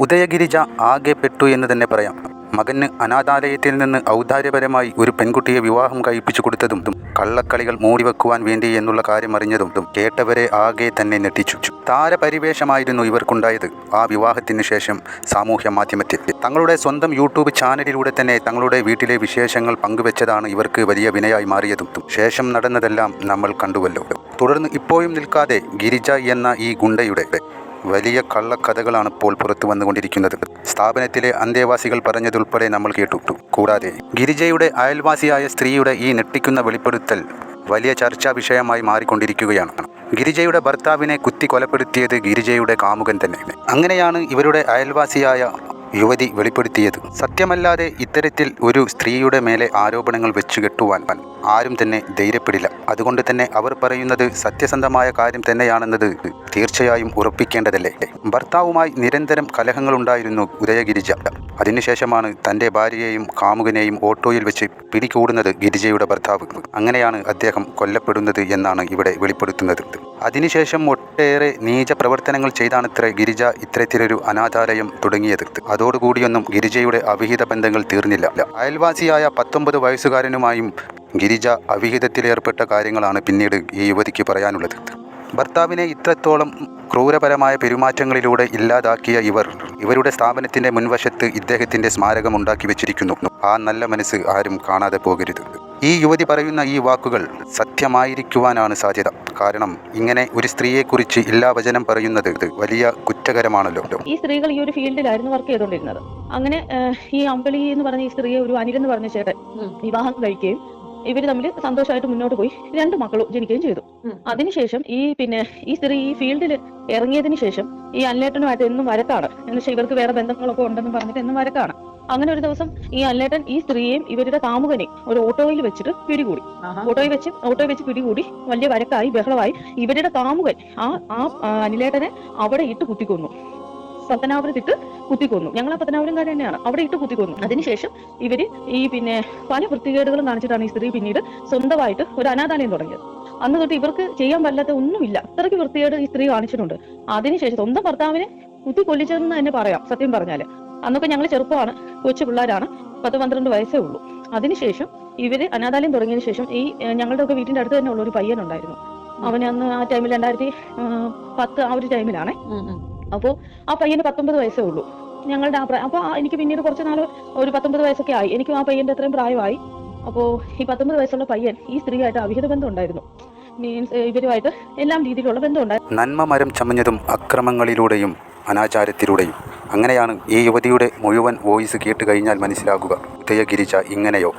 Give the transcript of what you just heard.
ഉദയഗിരിജ ആകെ പെട്ടു എന്ന് തന്നെ പറയാം. മകന് അനാഥാലയത്തിൽ നിന്ന് ഔദാര്യപരമായി ഒരു പെൺകുട്ടിയെ വിവാഹം കഴിപ്പിച്ചു കൊടുത്തതും കള്ളക്കളികൾ മൂടിവെക്കുവാൻ വേണ്ടി എന്നുള്ള കാര്യം അറിഞ്ഞതും കേട്ടവരെ ആകെ തന്നെ ഞെട്ടിച്ചു. താരപരിവേഷമായിരുന്നു ഇവർക്കുണ്ടായത്. ആ വിവാഹത്തിന് ശേഷം സാമൂഹ്യ മാധ്യമത്തിൽ. തങ്ങളുടെ സ്വന്തം യൂട്യൂബ് ചാനലിലൂടെ തന്നെ തങ്ങളുടെ വീട്ടിലെ വിശേഷങ്ങൾ പങ്കുവെച്ചതാണ് ഇവർക്ക് വലിയ വിനയായി മാറിയതും. ശേഷം നടന്നതെല്ലാം നമ്മൾ കണ്ടുവല്ലോ. തുടർന്ന് ഇപ്പോഴും നിൽക്കാതെ ഗിരിജ എന്ന ഈ ഗുണ്ടയുടെ വലിയ കള്ളക്കഥകളാണ് ഇപ്പോൾ പുറത്തു വന്നുകൊണ്ടിരിക്കുന്നത്. സ്ഥാപനത്തിലെ അന്തേവാസികൾ പറഞ്ഞതുൾപ്പെടെ നമ്മൾ കേട്ടു. കൂടാതെ ഗിരിജയുടെ അയൽവാസിയായ സ്ത്രീയുടെ ഈ ഞെട്ടിക്കുന്ന വെളിപ്പെടുത്തൽ വലിയ ചർച്ചാ വിഷയമായി മാറിക്കൊണ്ടിരിക്കുകയാണ്. ഗിരിജയുടെ ഭർത്താവിനെ കുത്തി കൊലപ്പെടുത്തിയത് ഗിരിജയുടെ കാമുകൻ തന്നെ. അങ്ങനെയാണ് ഇവരുടെ അയൽവാസിയായ യുവതി വെളിപ്പെടുത്തിയത്. സത്യമല്ലാതെ ഇത്തരത്തിൽ ഒരു സ്ത്രീയുടെ മേലെ ആരോപണങ്ങൾ വെച്ചു കെട്ടുവാൻ ആരും തന്നെ ധൈര്യപ്പെടില്ല. അതുകൊണ്ട് തന്നെ അവർ പറയുന്നത് സത്യസന്ധമായ കാര്യം തന്നെയാണെന്നത് തീർച്ചയായും ഉറപ്പിക്കേണ്ടതല്ലേ? ഭർത്താവുമായി നിരന്തരം കലഹങ്ങളുണ്ടായിരുന്നു ഉദയഗിരിജ. അതിനുശേഷമാണ് തന്റെ ഭാര്യയെയും കാമുകനെയും ഓട്ടോയിൽ വെച്ച് പിടികൂടുന്നത് ഗിരിജയുടെ ഭർത്താവ്. അങ്ങനെയാണ് അദ്ദേഹം കൊല്ലപ്പെടുന്നത് എന്നാണ് ഇവിടെ വെളിപ്പെടുത്തുന്നത്. അതിനുശേഷം ഒട്ടേറെ നീച പ്രവർത്തനങ്ങൾ ഇത്ര ഗിരിജ ഇത്തരത്തിലൊരു അനാഥാലയം തുടങ്ങിയത്. അതോടുകൂടിയൊന്നും ഗിരിജയുടെ അവിഹിത ബന്ധങ്ങൾ തീർന്നില്ല. അയൽവാസിയായ പത്തൊമ്പത് വയസ്സുകാരനുമായും ഗിരിജ അവിഹിതത്തിലേർപ്പെട്ട കാര്യങ്ങളാണ് പിന്നീട് ഈ യുവതിക്ക് പറയാനുള്ളത്. ഭർത്താവിനെ ഇത്രത്തോളം ക്രൂരപരമായ പെരുമാറ്റങ്ങളിലൂടെ ഇല്ലാതാക്കിയ ഇവർ ഇവരുടെ സ്ഥാപനത്തിന്റെ മുൻവശത്ത് ഇദ്ദേഹത്തിന്റെ സ്മാരകം ഉണ്ടാക്കി വെച്ചിരിക്കുന്നു. ആ നല്ല മനസ്സ് ആരും കാണാതെ പോകരുത്. ഈ യുവതി പറയുന്ന ഈ വാക്കുകൾ സത്യമായിരിക്കുവാനാണ് സാധ്യത. കാരണം ഇങ്ങനെ ഒരു സ്ത്രീയെക്കുറിച്ച് എല്ലാ വചനം പറയുന്നത് വലിയ കുറ്റകരമാണല്ലോ. ഈ സ്ത്രീകൾ ഈ ഒരു ഫീൽഡിലായിരുന്നു വർക്ക് ചെയ്തുകൊണ്ടിരുന്നത്. അങ്ങനെ ഈ അമ്പളി എന്ന് പറഞ്ഞ ഈ സ്ത്രീയെ ഒരു അനിൽ എന്ന് പറഞ്ഞ ചേട്ടൻ വിവാഹം കഴിക്കുകയും ഇവർ തമ്മിൽ സന്തോഷമായിട്ട് മുന്നോട്ട് പോയി രണ്ട് മക്കളും ജനിക്കുകയും ചെയ്തു. അതിനുശേഷം ഈ പിന്നെ ഈ സ്ത്രീ ഈ ഫീൽഡിൽ ഇറങ്ങിയതിന് ശേഷം ഈ അല്ലേട്ടനുമായിട്ട് എന്നും വരക്കാണ്. എന്ന് വെച്ചാൽ ഇവർക്ക് വേറെ ബന്ധങ്ങളൊക്കെ ഉണ്ടെന്ന് പറഞ്ഞിട്ട് എന്നും വരക്കാണ്. അങ്ങനെ ഒരു ദിവസം ഈ അല്ലേട്ടൻ ഈ സ്ത്രീയെയും ഇവരുടെ കാമുകനെയും ഒരു ഓട്ടോയിൽ വെച്ചിട്ട് പിടികൂടി. ഓട്ടോയിൽ വെച്ച് ഓട്ടോയിൽ വെച്ച് പിടികൂടി വലിയ വരക്കായി ബഹളമായി ഇവരുടെ കാമുകൻ ആ ആ അനിലേട്ടനെ അവിടെ ഇട്ട് കുത്തിക്കൊന്നു. പത്തനാപുരത്തിട്ട് കുത്തിക്കൊന്നു. ഞങ്ങൾ ആ പത്തനാപുരംകാർ തന്നെയാണ്. അവിടെ ഇട്ട് കുത്തിക്കൊന്നു. അതിനുശേഷം ഇവർ ഈ പിന്നെ പല വൃത്തികേടുകളും കാണിച്ചിട്ടാണ് ഈ സ്ത്രീ പിന്നീട് സ്വന്തമായിട്ട് ഒരു അനാഥാലയം തുടങ്ങിയത്. അന്ന് തൊട്ട് ഇവർക്ക് ചെയ്യാൻ പറ്റാത്ത ഒന്നുമില്ല. അത്രയ്ക്ക് വൃത്തികേട് ഈ സ്ത്രീ കാണിച്ചിട്ടുണ്ട്. അതിനുശേഷം സ്വന്തം ഭർത്താവിനെ കുത്തി കൊല്ലിച്ചതെന്ന് തന്നെ പറയാം സത്യം പറഞ്ഞാൽ. അന്നൊക്കെ ഞങ്ങൾ ചെറുപ്പമാണ് കൊച്ചു പിള്ളേരാണ് പത്ത് പന്ത്രണ്ട് വയസ്സേ ഉള്ളൂ. അതിനുശേഷം ഇവർ അനാഥാലയം തുടങ്ങിയതിനു ശേഷം ഈ ഞങ്ങളുടെ ഒക്കെ വീടിന്റെ അടുത്ത് തന്നെ ഉള്ള ഒരു പയ്യനുണ്ടായിരുന്നു അവന് അന്ന് ആ ടൈമിൽ രണ്ടായിരത്തി ആ, പത്ത് ആ ഒരു ടൈമിലാണ് അപ്പോൾ ആ പയ്യന് പത്തൊമ്പത് വയസ്സേ ഉള്ളൂ. ഞങ്ങളുടെ ആ പ്രായം അപ്പോൾ എനിക്ക് പിന്നീട് കുറച്ച് നാൾ ഒരു പത്തൊമ്പത് വയസ്സൊക്കെ ആയി. എനിക്കും ആ പയ്യന്റെ അത്രയും പ്രായമായി. അപ്പോൾ ഈ പത്തൊമ്പത് വയസ്സുള്ള പയ്യൻ ഈ സ്ത്രീയായിട്ട് അവിഹിത ബന്ധം ഉണ്ടായിരുന്നു. മീൻസ് ഇവരുമായിട്ട് എല്ലാം രീതിയിലുള്ള ബന്ധം ഉണ്ടായിരുന്നു. നന്മ മരം ചമഞ്ഞതും അക്രമങ്ങളിലൂടെയും അനാചാരത്തിലൂടെയും. അങ്ങനെയാണ് ഈ യുവതിയുടെ മുഴുവൻ വോയിസ് കേട്ട് കഴിഞ്ഞാൽ മനസ്സിലാകുക. ഉദയഗിരിജ ഇങ്ങനെയോ?